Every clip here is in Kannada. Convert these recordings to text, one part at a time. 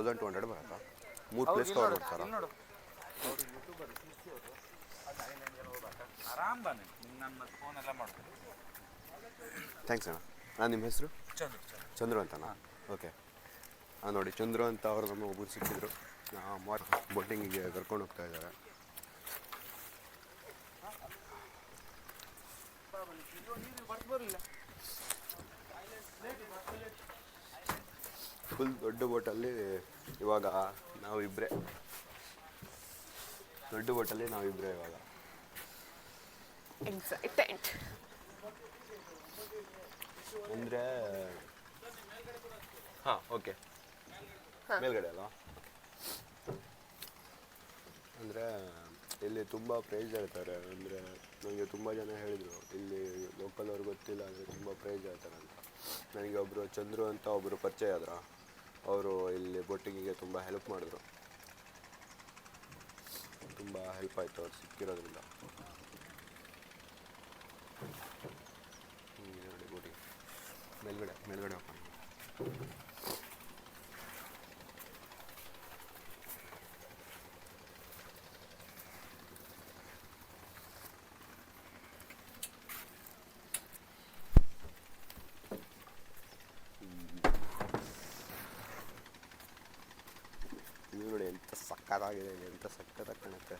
ತೌಸಂಡ್ ಟು ಹಂಡ್ರೆಡ್ ಬರುತ್ತಾ? ಮೂರು ಪ್ಲೇಸ್ ಕವರ್ ಮಾಡ್ತಾರಾ ಆರಾಮ್ ಬನ್ನಿ ನಾನು ಫೋನ್ ಎಲ್ಲ ಮಾಡ್ತೀನಿ ಥ್ಯಾಂಕ್ಸ್ ಅಣ್ಣ. ನಾನು ನಿಮ್ಮ ಹೆಸರು? ಚಂದ್ರು ಅಂತನಾ? ಓಕೆ ಹಾಂ ನೋಡಿ ಚಂದ್ರು ಅಂತ ಅವರು ನಮ್ಮ ಒಬ್ಬರು ಸಿಕ್ಕಿದ್ರು. ಮಾರ್ ಬೋಟಿಂಗಿಗೆ ಕರ್ಕೊಂಡು ಹೋಗ್ತಾ ಇದ್ದಾರೆ. ಬರಲಿಲ್ಲ. ಫುಲ್ ದೊಡ್ಡ ಬೋಟಲ್ಲಿ ಇವಾಗ ನಾವಿಬ್ಬರೇ ದೊಡ್ಡ ಬೋಟಲ್ಲಿ ನಾವಿಬ್ಬರೇ ಇವಾಗ. ಎಕ್ಸೈಟೆಡ್ ಅಂದರೆ ಹಾಂ ಓಕೆ ಮೇಲ್ಗಡೆ ಅಲ್ವಾ? ಅಂದರೆ ಇಲ್ಲಿ ತುಂಬ ಪ್ರೈಸ್ ಹೇಳ್ತಾರೆ. ಅಂದರೆ ನನಗೆ ತುಂಬ ಜನ ಹೇಳಿದರು ಇಲ್ಲಿ ಲೋಕಲ್ ಅವ್ರಿಗೆ ಗೊತ್ತಿಲ್ಲ ಅಂದರೆ ತುಂಬ ಪ್ರೈಸ್ ಹೇಳ್ತಾರೆ ಅಂತ ನನಗೆ ಒಬ್ಬರು ಚಂದ್ರು ಅಂತ ಒಬ್ಬರು ಪರಿಚಯ ಆದ್ರ. ಅವರು ಇಲ್ಲಿ ಬೋಟಿಂಗಿಗೆ ತುಂಬ ಹೆಲ್ಪ್ ಮಾಡಿದ್ರು. ತುಂಬ ಹೆಲ್ಪ್ ಆಯಿತು ಅವ್ರು ಸಿಕ್ಕಿರೋದ್ರಿಂದ. ಬೋಟಿಂಗ್. ಮೇಲ್ಗಡೆ ಮೇಲ್ಗಡೆ ಇದು ನೋಡಿ ಎಂತ ಸಕ್ಕತ್ತಾಗಿದೆ ಎಂತ ಸಕ್ಕತ್ತಾಗಿ ಕಾಣುತ್ತೆ.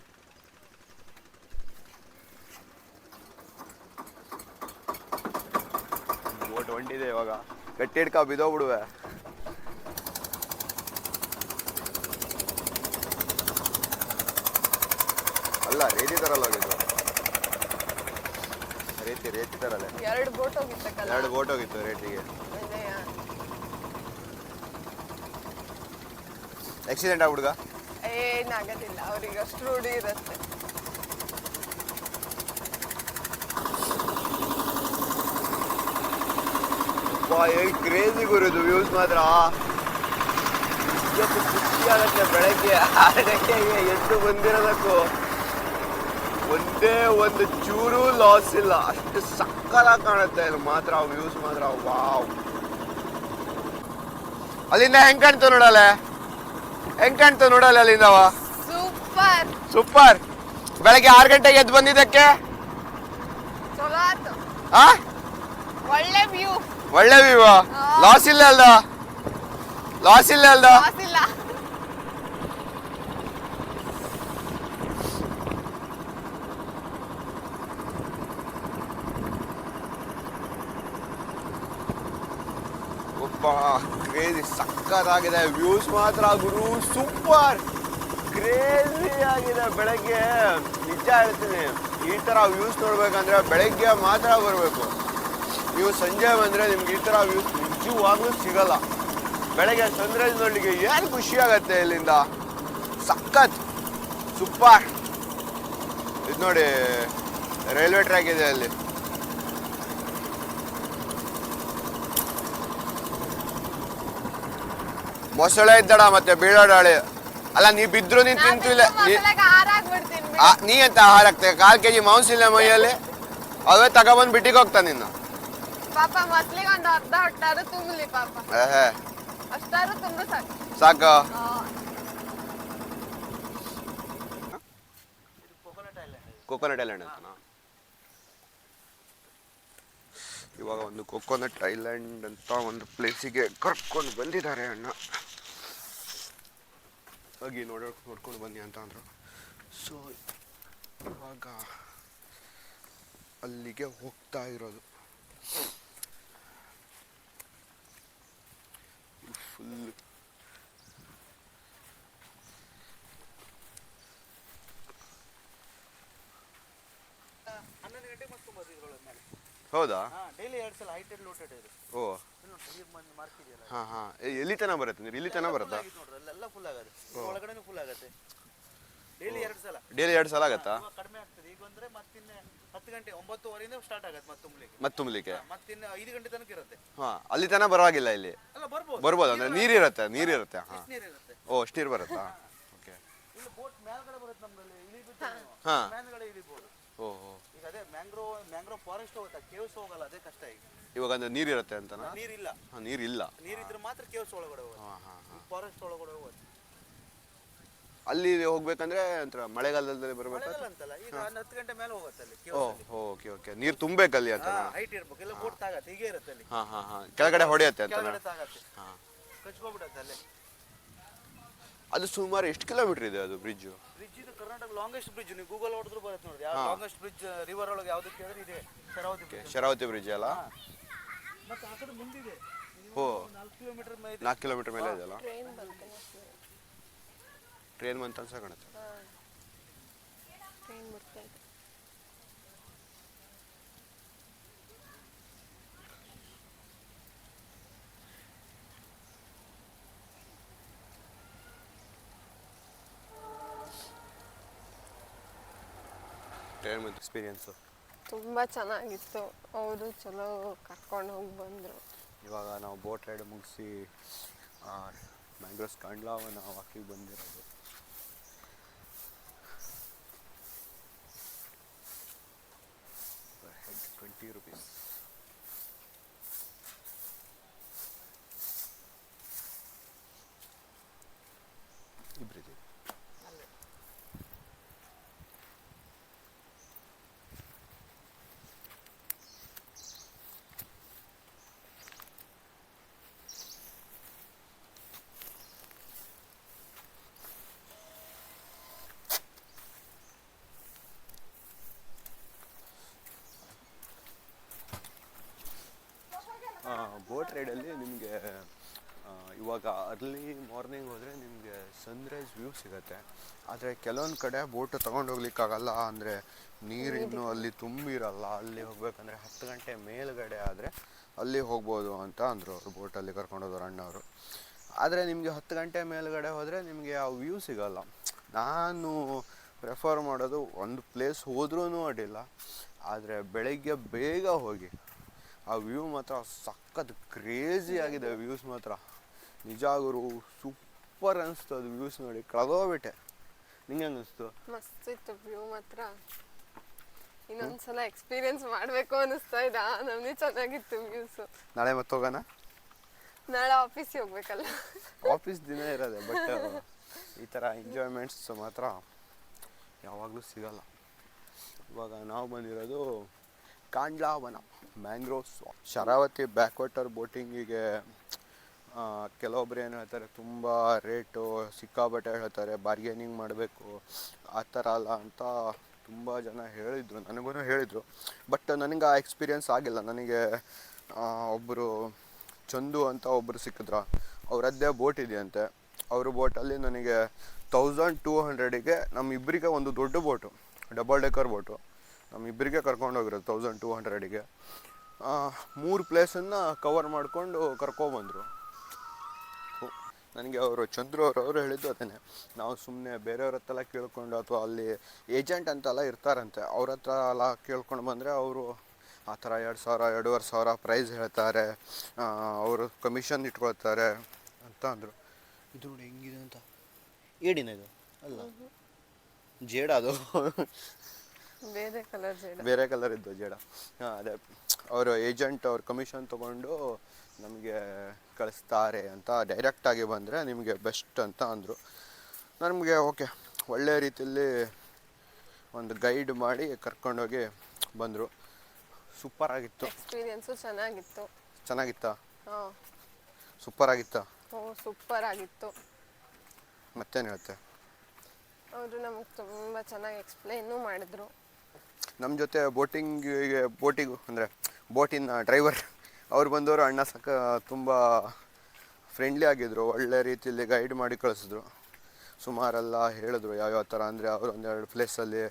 ಬೋಟ್ ಹೊಂಟಿದೆ ಇವಾಗ. ಗಟ್ಟಿ ಹಿಡ್ಕ ಬಿದ್ದೋಗ್ಬಿಡುವೆ ಅಲ್ಲ ರೇತಿ ತರಲ್ಲ ಹೋಗಿದ್ದು ರೇತಿ ರೇತಿ ತರಲ್ಲ. ಎರಡು ಬೋಟ್ ಹೋಗಿತ್ತು ಎರಡು ಬೋಟ್ ಹೋಗಿತ್ತು ರೇಟಿಗೆ ಆಕ್ಸಿಡೆಂಟ್ ಹುಡುಗ? ಏನಾಗೋದಿಲ್ಲ ಅವ್ರಿಗೆ ಅಷ್ಟು ರೂಢಿ ಇರುತ್ತೆ. ಕ್ರೇಜಿ ಗುರುದು ವ್ಯೂಸ್ ಮಾತ್ರ. ಎಷ್ಟು ಖುಷಿ ಆಗುತ್ತೆ ಬೆಳಗ್ಗೆ. ಆರು ಗಂಟೆಗೆ ಎದ್ದು ಬಂದಿರೋದಕ್ಕೂ ಒಂದೇ ಒಂದು ಚೂರು ಲಾಸ್ ಇಲ್ಲ. ಅಷ್ಟು ಸಕ್ಕತ್ತಾಗಿ ಕಾಣುತ್ತೆ ಇದು ಮಾತ್ರ ವ್ಯೂಸ್ ಮಾತ್ರ. ವಾವ್ ಅಲ್ಲಿಂದ ಹೆಂಗ್ ಕಾಣ್ತು ನೋಡಲ್ಲ ಹೆಂಗ್ ಕಾಣ್ತು ನೋಡಲ್ಲ ಅಲ್ಲಿಂದವ ಸೂಪರ್. ಸೂಪರ್. ಬೆಳಗ್ಗೆ ಆರು ಗಂಟೆಗೆ ಎದ್ದು ಬಂದಿದ್ದಕ್ಕೆ? ಚಲೋ ಆ? ಒಳ್ಳೆ ವ್ಯೂ. ಒಳ್ಳೆ ವ್ಯೂ. ಲಾಸ್ ಇಲ್ಲ ಅಲ್ದ? ಲಾಸ್ ಇಲ್ಲ ಅಲ್ದ? ಇಲ್ಲ. ಒಬ್ಬ ಕ್ರೇಜಿ ಸಕ್ಕತ್ತಾಗಿದೆ. ವ್ಯೂಸ್ ಮಾತ್ರ, ಗುರು ಸೂಪರ್ ಕ್ರೇಜಿ ಆಗಿದೆ ಬೆಳಗ್ಗೆ. ನಿಜ ಹೇಳ್ತೀನಿ, ಈ ಥರ ವ್ಯೂಸ್ ನೋಡ್ಬೇಕಂದ್ರೆ ಬೆಳಗ್ಗೆ ಮಾತ್ರ ಬರಬೇಕು. ನೀವು ಸಂಜೆ ಬಂದರೆ ನಿಮ್ಗೆ ಈ ಥರ ವ್ಯೂಸ್ ನಿಜವಾಗ್ಲೂ ಸಿಗಲ್ಲ. ಬೆಳಗ್ಗೆ ಸನ್ರೈಸ್ ನೋಡಲಿಕ್ಕೆ ಏನು ಖುಷಿ ಆಗತ್ತೆ ಇಲ್ಲಿಂದ? ಸಖತ್. ಸೂಪರ್ ಇದು ನೋಡಿ ರೈಲ್ವೆ ಟ್ರ್ಯಾಕ್ ಇದೆ ಅಲ್ಲಿ. ಮೊಸಳೆ ಇದ್ದಡ ಮತ್ತೆ ಬೀಳೋಡಾಳೆ ಅಲ್ಲ ನೀ ಬಿದ್ರು ನೀನ್ ತಿಂತಿಲ್ಲ ನೀ- ಎಂತ ಅಂತ ಆಹಾರ ಹಾಕ್ತೆ ಕಾಲ್ ಕೆ ಜಿ ಮಾಂಸ ಇಲ್ಲ ಮೈಯಲ್ಲಿ? ಅವೇ ತಗೊಬಂದು ಬಿಟ್ಟಿಗೆ ಹೋಗ್ತಾ ನಿನ್ನ ಸಾಕು. ಕೋಕೋನಟ್ ಐಲ್ಯಾಂಡ್ ಅಂತನಾ? ಇವಾಗ ಒಂದು ಕೋಕೋನಟ್ ಐಲ್ಯಾಂಡ್ ಅಂತ ಒಂದು ಪ್ಲೇಸಿಗೆ ಕರ್ಕೊಂಡು ಬಂದಿದ್ದಾರೆ ಅಣ್ಣ. ಹೋಗಿ ನೋಡ ನೋಡ್ಕೊಂಡು ಬನ್ನಿ ಅಂತ ಅಂದರು. ಸೊ ಇವಾಗ ಅಲ್ಲಿಗೆ ಹೋಗ್ತಾ ಇರೋದು. ಫುಲ್ ಹೌದಾ? ಹಾಂ ಡೈಲಿ ಎರಡು ಸಲ ಹೈಟೆಡ್ ಲೋಟೆಡ್ ಇದೆ ಓ. ಹಾಂ ಹಾಂ. ಎಲ್ಲಿ ತನಕ ಬರುತ್ತೆ? ನೀರು ಇಲ್ಲಿ ತನಕ ಬರುತ್ತಾ? ಅಲ್ಲೆಲ್ಲ ಫುಲ್ ಆಗುತ್ತೆ. ಒಳಗಡೆನೂ ಫುಲ್ ಆಗುತ್ತೆ. ಡೈಲಿ ಎರಡು ಸಲ. ಡೈಲಿ ಎರಡು ಸಲ ಆಗತ್ತಾ? ಇವಾಗ ಕಡಿಮೆ ಆಗ್ತದೆ. ಈಗ ಅಂದ್ರೆ ಮತ್ತಿನ್ನ ಹತ್ತು ಗಂಟೆ ಒಂಬತ್ತುವರೆಯಿಂದ ಸ್ಟಾರ್ಟ್ ಆಗತ್ತೆ ಮತ್ತೆ ತುಂಬಲಿಕ್ಕೆ. ಮತ್ತೆ ತುಂಬಲಿಕ್ಕೆ? ಮತ್ತಿನ್ನ ಐದು ಗಂಟೆ ತನಕ ಇರುತ್ತೆ. ಹಾಂ ಅಲ್ಲಿ ತನಕ ಬರವಾಗಿಲ್ಲ ಇಲ್ಲಿ? ಅಲ್ಲ ಬರ್ಬೋದು. ಬರ್ಬೋದು ಅಂದ್ರೆ ನೀರಿರುತ್ತೆ ನೀರಿರುತ್ತೆ ಹಾಂ ನೀರು ಇರುತ್ತೆ. ಓ ಅಷ್ಟು ನೀರು ಬರುತ್ತಾ? ಓಕೆ ಇಲ್ಲಿ ಬೋಟ್ ಮೇಲ್ಗಡೆ ಬರುತ್ತೆ ನಮ್ಮಲ್ಲಿ ಇಳಿಬಿಟ್ಟು ಹಾಂ. ಮೇಲ್ಗಡೆ ಇಳಿಬೋದು. ಓ ಓ ಈಗ ಅದೇ ಮ್ಯಾಂಗ್ರೋವ್ ಮ್ಯಾಂಗ್ರೋವ್ ಫಾರೆಸ್ಟ್ ಹೋಗುತ್ತೆ? ಕೇವ್ಸ್ ಹೋಗಲ್ಲ ಅದೇ ಕಷ್ಟ ಈಗ. ಇವಾಗ ಅಂದ್ರೆ ನೀರಿರುತ್ತೆ ಅಂತನಾ? ನೀರಿಲ್ಲ. ಹಾಂ ನೀರಿಲ್ಲ. ನೀರಿದ್ರೆ ಮಾತ್ರ ಕೇವ್ಸ್ ಒಳಗಡೆ ಹೋಗೋದು ಹಾಂ ಹಾಂ ಹಾಂ. ಫಾರೆಸ್ಟ್ ಒಳಗಡೆ ಹೋಗುತ್ತೆ. ಅಲ್ಲಿ ಹೋಗ್ಬೇಕಂದ್ರೆ ಒಂಥರ ಮಳೆಗಾಲದಲ್ಲಿ ಬರ್ಬೇಕು? ಮಳೆಗಾಲ ಅಂತಲ್ಲ ಈಗ ಒಂದು ಹತ್ತು ಗಂಟೆ ಮೇಲೆ ಹೋಗುತ್ತೆ ಅಲ್ಲಿ ಓ ಓಕೆ ಓಕೆ. ನೀರು ತುಂಬಬೇಕಲ್ಲಿ ಅಂತ ಹೈಟ್ ಇರ್ಬೇಕು. ಇಲ್ಲ ಬೋಟ್ ತಾಗತ್ತೆ ಹೀಗೆ ಇರುತ್ತೆ ಅಲ್ಲಿ. ಹಾ ಹಾ ಹಾ. ಕೆಳಗಡೆ ಹೊಡೆಯುತ್ತೆ ಅಂತ ಕೆಳಗಡೆ ತಾಗತ್ತೆ. ಹಾ. ಕಚ್ಕೊಬಿಡುತ್ತೆ ಅಲ್ಲಿ. ಅದು ಸುಮಾರು ಎಷ್ಟು ಕಿಲೋಮೀಟರ್ ಇದೆ ಅದು ಬ್ರಿಡ್ಜ್ ಬ್ರಿಡ್ಜ್ ಇದು ಕರ್ನಾಟಕ ಲಾಂಗೆಸ್ಟ್ ಬ್ರಿಡ್ಜ್ ನೀವು ಗೂಗಲ್ ಹೊಡೆದ್ರು ಬರುತ್ತೆ ನೋಡಿ. ಯಾವ ಲಾಂಗೆಸ್ಟ್ ಬ್ರಿಡ್ಜ್ ರಿವರ್ ಒಳಗೆ ಯಾವ್ದು ಕೇಳಿದ್ರೆ ಇದೆ. ಶರಾವತಿ ಬ್ರಿಡ್ಜ್ ಶರಾವತಿ ಬ್ರಿಡ್ಜ್ ಅಲ್ಲ? ಮತ್ತೆ ಆ ಕಡೆ ಮುಂದಿದೆ. ಓ. ನಾಲ್ಕು ಕಿಲೋಮೀಟರ್ ಮೇಲೆ ನಾಲ್ಕು ಕಿಲೋಮೀಟರ್ ಮೇಲೆ ಇದೆಯಲ್ಲ? ಟ್ರೈನ್ ಬಂತು. ಟ್ರೈನ್ ಬಂತ ಅನ್ಸ ಕಾಣುತ್ತೆ. ಟ್ರೈನ್ ಬರ್ತಾ ಇದೆ. ಬಂತ ಎಕ್ಸ್ಪೀರಿಯನ್ಸು ತುಂಬಾ ಚೆನ್ನಾಗಿತ್ತು. ಅವರು ಚಲೋ ಕರ್ಕೊಂಡು ಹೋಗಿ ಬಂದ್ರು. ಇವಾಗ ನಾವು ಬೋಟ್ ರೈಡ್ ಮುಗಿಸಿ ಮ್ಯಾಂಗ್ರೋಸ್ ಕಾಂಡ್ಲಾವನ ವಾಕಿಗೆ ಬಂದಿರೋದು. ಹೆಡ್ ಟ್ವೆಂಟಿ ರುಪೀಸ್ ಬೋಟ್ ರೈಡಲ್ಲಿ ನಿಮಗೆ ಇವಾಗ ಅರ್ಲಿ ಮಾರ್ನಿಂಗ್ ಹೋದರೆ ನಿಮಗೆ ಸನ್ರೈಸ್ ವ್ಯೂ ಸಿಗುತ್ತೆ. ಆದರೆ ಕೆಲವೊಂದು ಕಡೆ ಬೋಟ್ ತೊಗೊಂಡು ಹೋಗ್ಲಿಕ್ಕಾಗಲ್ಲ ಅಂದರೆ ನೀರು ಇನ್ನೂ ಅಲ್ಲಿ ತುಂಬಿರಲ್ಲ ಅಲ್ಲಿ ಹೋಗ್ಬೇಕಂದ್ರೆ ಹತ್ತು ಗಂಟೆ ಮೇಲ್ಗಡೆ ಆದರೆ ಅಲ್ಲಿ ಹೋಗ್ಬೋದು ಅಂತ ಅಂದರು ಅವರು ಬೋಟಲ್ಲಿ ಕರ್ಕೊಂಡೋದ್ರು ಅಣ್ಣವರು. ಆದರೆ ನಿಮಗೆ ಹತ್ತು ಗಂಟೆ ಮೇಲ್ಗಡೆ ಹೋದರೆ ನಿಮಗೆ ಆ ವ್ಯೂ ಸಿಗಲ್ಲ. ನಾನು ಪ್ರೆಫರ್ ಮಾಡೋದು ಒಂದು ಪ್ಲೇಸ್ ಹೋದ್ರೂ ಅಡ್ಡಿಲ್ಲ. ಆದರೆ ಬೆಳಗ್ಗೆ ಬೇಗ ಹೋಗಿ ಆ ವ್ಯೂ ಮಾತ್ರ ಸಖತ್ ಕ್ರೇಜಿ ಆಗಿದೆ ವ್ಯೂಸ್ ಮಾತ್ರ. ನಿಜ ಗುರು ಸೂಪರ್ ಅನಿಸ್ತು ಅದು ವ್ಯೂಸ್ ನೋಡಿ. ಕಳೆದೋಗ್ಬಿಟ್ಟೆ. ನಿಂಗೆ ಅನಿಸ್ತು ಮಸ್ತ್ ಇತ್ತು ವ್ಯೂ ಮಾತ್ರ. ಇನ್ನೊಂದ್ಸಲ ಎಕ್ಸ್ಪೀರಿಯನ್ಸ್ ಮಾಡಬೇಕು ಅನಿಸ್ತಾ ಇದೆ. ನಮಗೆ ನಮ್ಗೆ ಚೆನ್ನಾಗಿತ್ತು ವ್ಯೂಸ್ ನಾಳೆ ಮತ್ತೆ ಹೋಗೋಣ? ನಾಳೆ ಆಫೀಸಿಗೆ ಹೋಗ್ಬೇಕಲ್ಲ. ಆಫೀಸ್ ದಿನ ಇರೋದೆ ಬಟ್ ಈ ಥರ ಎಂಜಾಯ್ಮೆಂಟ್ಸ್ ಮಾತ್ರ ಯಾವಾಗಲೂ ಸಿಗಲ್ಲ. ಇವಾಗ ನಾವು ಬಂದಿರೋದು ಕಾಂಡ್ಲಾವನ, ಮ್ಯಾಂಗ್ರೋವ್ಸ್, ಶರಾವತಿ ಬ್ಯಾಕ್ವಾಟರ್ ಬೋಟಿಂಗಿಗೆ ಕೆಲವೊಬ್ರು ಏನು ಹೇಳ್ತಾರೆ, ತುಂಬ ರೇಟು ಸಿಕ್ಕಾಬಟ್ಟೆ ಹೇಳ್ತಾರೆ ಬಾರ್ಗೇನಿಂಗ್ ಮಾಡಬೇಕು, ಆ ಥರ ಅಲ್ಲ ಅಂತ ತುಂಬ ಜನ ಹೇಳಿದರು ನನಗೂ ಹೇಳಿದರು. ಬಟ್ ನನಗೆ ಆ ಎಕ್ಸ್ಪೀರಿಯನ್ಸ್ ಆಗಿಲ್ಲ. ನನಗೆ ಒಬ್ಬರು ಚಂದು ಅಂತ ಒಬ್ಬರು ಸಿಕ್ಕಿದ್ರು, ಅವರದ್ದೇ ಬೋಟ್ ಇದೆಯಂತೆ. ಅವ್ರ ಬೋಟಲ್ಲಿ ನನಗೆ ತೌಸಂಡ್ ಟೂ ಹಂಡ್ರೆಡಿಗೆ ನಮ್ಮಿಬ್ಬರಿಗೆ ಒಂದು ದೊಡ್ಡ ಬೋಟು ಡಬಲ್ ಡೆಕರ್ ಬೋಟು. ನಮ್ಮಿಬ್ಬರಿಗೆ ಕರ್ಕೊಂಡು ಹೋಗಿರೋದು ತೌಸಂಡ್ ಟೂ ಹಂಡ್ರೆಡಿಗೆ ಮೂರು ಪ್ಲೇಸನ್ನು ಕವರ್ ಮಾಡಿಕೊಂಡು ಕರ್ಕೊಬಂದರು ನನಗೆ ಅವರು ಚಂದ್ರು ಅವರು ಅವರು ಹೇಳಿದ್ದು ಅದನ್ನೇ ನಾವು ಸುಮ್ಮನೆ ಬೇರೆಯವ್ರ ಹತ್ರೆಲ್ಲ ಕೇಳ್ಕೊಂಡು ಅಥವಾ ಅಲ್ಲಿ ಏಜೆಂಟ್ ಅಂತೆಲ್ಲ ಇರ್ತಾರಂತೆ ಅವ್ರ ಹತ್ರ ಎಲ್ಲ ಕೇಳ್ಕೊಂಡು ಬಂದರೆ ಅವರು ಆ ಥರ ಎರಡು ಸಾವಿರ ಎರಡೂವರೆ ಸಾವಿರ ಪ್ರೈಸ್ ಹೇಳ್ತಾರೆ ಅವರು ಕಮಿಷನ್ ಇಟ್ಕೊಳ್ತಾರೆ ಅಂತ ಅಂದರು. ಇದು ನೋಡಿ ಹೆಂಗಿದೆ ಅಂತ. ಏಡಿನ ಇದು? ಅಲ್ಲ. ಜೇಡ ಅದು. ಬೇರೆ ಕಲರ್ ಜೇಡ ಬೇರೆ ಕಲರ್ ಇದ್ದು ಜೇಡ ಹಾಂ ಅದೇ. ಅವರು ಏಜೆಂಟ್ ಅವ್ರ ಕಮಿಷನ್ ತಗೊಂಡು ನಮಗೆ ಕಳಿಸ್ತಾರೆ ಅಂತ ಡೈರೆಕ್ಟಾಗಿ ಬಂದರೆ ನಿಮಗೆ ಬೆಸ್ಟ್ ಅಂತ ಅಂದರು. ನಮಗೆ ಓಕೆ ಒಳ್ಳೆ ರೀತಿಯಲ್ಲಿ ಒಂದು ಗೈಡ್ ಮಾಡಿ ಕರ್ಕೊಂಡೋಗಿ ಬಂದರು. ಸೂಪರ್ ಆಗಿತ್ತು. ಎಕ್ಸ್ಪೀರಿಯನ್ಸು ಚೆನ್ನಾಗಿತ್ತು. ಚೆನ್ನಾಗಿತ್ತಾ? ಹಾಂ. ಸೂಪರ್ ಆಗಿತ್ತಾ? ಓ ಸೂಪರ್ ಆಗಿತ್ತು. ಮತ್ತೇನು ಹೇಳ್ತೆ? ಅವರು ನಮಗೆ ತುಂಬ ಚೆನ್ನಾಗಿ ಎಕ್ಸ್ಪ್ಲೈನು ಮಾಡಿದ್ರು. ನಮ್ಮ ಜೊತೆ ಬೋಟಿಂಗ್ ಬೋಟಿಗೂ ಅಂದರೆ ಬೋಟಿನ ಡ್ರೈವರ್ ಅವ್ರು ಬಂದವರು ಅಣ್ಣ ಸಕ ತುಂಬ ಫ್ರೆಂಡ್ಲಿ ಆಗಿದ್ರು, ಒಳ್ಳೆ ರೀತಿಯಲ್ಲಿ ಗೈಡ್ ಮಾಡಿ ಕಳಿಸಿದ್ರು. ಸುಮಾರೆಲ್ಲ ಹೇಳಿದ್ರು ಯಾವ್ಯಾವ ಥರ ಅಂದರೆ ಅವರು ಒಂದೆರಡು ಪ್ಲೇಸಲ್ಲಿ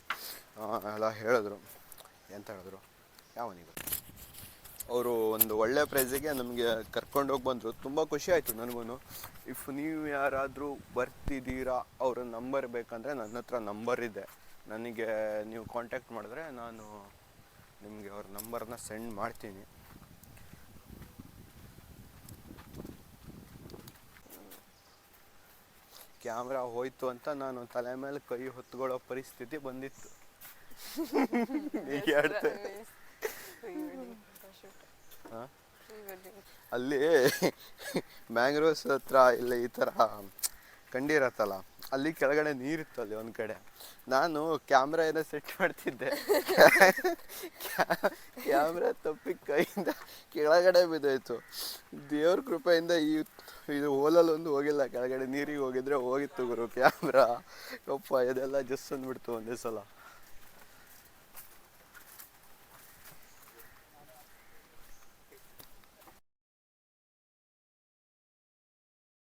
ಎಲ್ಲ ಹೇಳಿದ್ರು. ಎಂತ ಹೇಳಿದ್ರು? ಯಾವನಿಗೆ? ಅವರು ಒಂದು ಒಳ್ಳೆ ಪ್ರೈಸಿಗೆ ನಮಗೆ ಕರ್ಕೊಂಡೋಗಿ ಬಂದರು. ತುಂಬ ಖುಷಿ ಆಯಿತು ನನಗೂ ಇಫ್ ನೀವು ಯಾರಾದರೂ ಬರ್ತಿದ್ದೀರಾ, ಅವರ ನಂಬರ್ ಬೇಕಂದರೆ ನನ್ನ ಹತ್ರ ನಂಬರ್ ಇದೆ. ನನಗೆ ನೀವು ಕಾಂಟ್ಯಾಕ್ಟ್ ಮಾಡಿದ್ರೆ ನಾನು ನಿಮಗೆ ಅವ್ರ ನಂಬರ್ನ ಸೆಂಡ್ ಮಾಡ್ತೀನಿ. ಕ್ಯಾಮ್ರಾ ಹೋಯ್ತು ಅಂತ ನಾನು ತಲೆ ಮೇಲೆ ಕೈ ಹೊತ್ಕೊಳ್ಳೋ ಪರಿಸ್ಥಿತಿ ಬಂದಿತ್ತು. ಅಲ್ಲಿ ಮ್ಯಾಂಗ್ರೋಸ್ ಹತ್ರ ಇಲ್ಲ ಈ ಥರ ಕಂಡಿರತ್ತಲ್ಲ ಅಲ್ಲಿ ಕೆಳಗಡೆ ನೀರಿತ್ತು ಅಲ್ಲಿ ಒಂದು ಕಡೆ. ನಾನು ಕ್ಯಾಮ್ರಾ ಏನೋ ಸೆಟ್ ಮಾಡ್ತಿದ್ದೆ. ಕ್ಯಾಮ್ರಾ ತಪ್ಪಿ ಕೈಯಿಂದ ಕೆಳಗಡೆ ಬಿದ್ದೋಯ್ತು. ದೇವ್ರ ಕೃಪೆಯಿಂದ ಈ ಇದು ಹೋಲಲ್ಲಿ ಒಂದು ಹೋಗಿಲ್ಲ. ಕೆಳಗಡೆ ನೀರಿಗೆ ಹೋಗಿದ್ರೆ ಹೋಗಿತ್ತು ಗುರು ಕ್ಯಾಮ್ರಾ ಕಪ್ಪ ಇದೆಲ್ಲ ಜಸ್ಟ್ ಅಂದ್ಬಿಡ್ತು ಒಂದೇ ಸಲ.